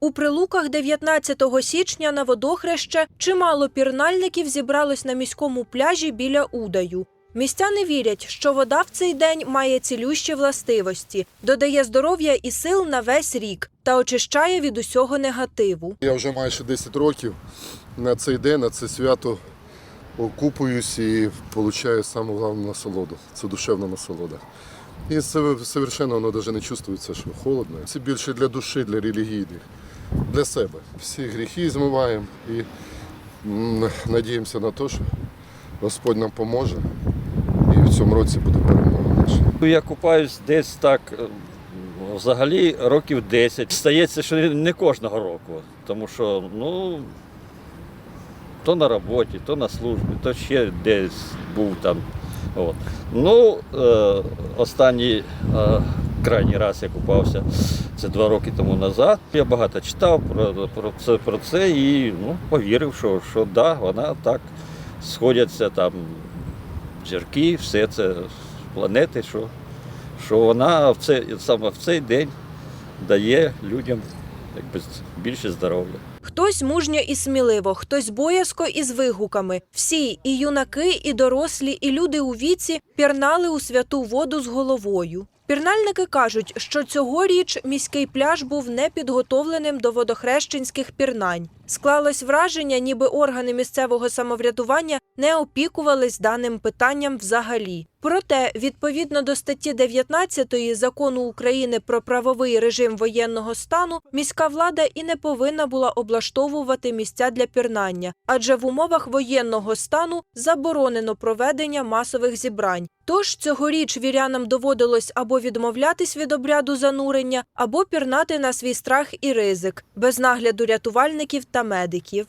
У прилуках 19 січня на водохреще чимало пірнальників зібралось на міському пляжі біля Удаю. Містяни вірять, що вода в цей день має цілющі властивості, додає здоров'я і сил на весь рік та очищає від усього негативу. Я вже майже 10 років на цей день, на це свято окупуюсь і отримую саму головну насолоду. Це душевна насолода. І це совершенно воно навіть не чувствується, що холодно. Це більше для душі, для релігійних, для себе. Всі гріхи змиваємо і надіємося на те, що Господь нам поможе. І в цьому році буде перемога наша. Ну, Я купаюсь десь так е, взагалі років 10. Стається, що не кожного року, тому що ну, то на роботі, то на службі, то ще десь був там. От. Ну, е, е, крайній раз я купався це два роки тому назад. Я багато читав про, про, це, про це і ну, повірив, що, що да, вона так сходяться там зірки, все це планети, що, що вона в цей, саме в цей день дає людям якби, більше здоров'я. Хтось мужньо і сміливо, хтось боязко і з вигуками. Всі, і юнаки, і дорослі, і люди у віці пірнали у святу воду з головою. Пірнальники кажуть, що цьогоріч міський пляж був непідготовленим до водохрещенських пірнань. Склалось враження, ніби органи місцевого самоврядування не опікувались даним питанням взагалі. Проте, відповідно до статті 19 закону України про правовий режим воєнного стану, міська влада і не повинна була облаштовувати місця для пірнання, адже в умовах воєнного стану заборонено проведення масових зібрань. Тож цьогоріч вірянам доводилось або відмовлятись від обряду занурення, або пірнати на свій страх і ризик, без нагляду рятувальників та медиків.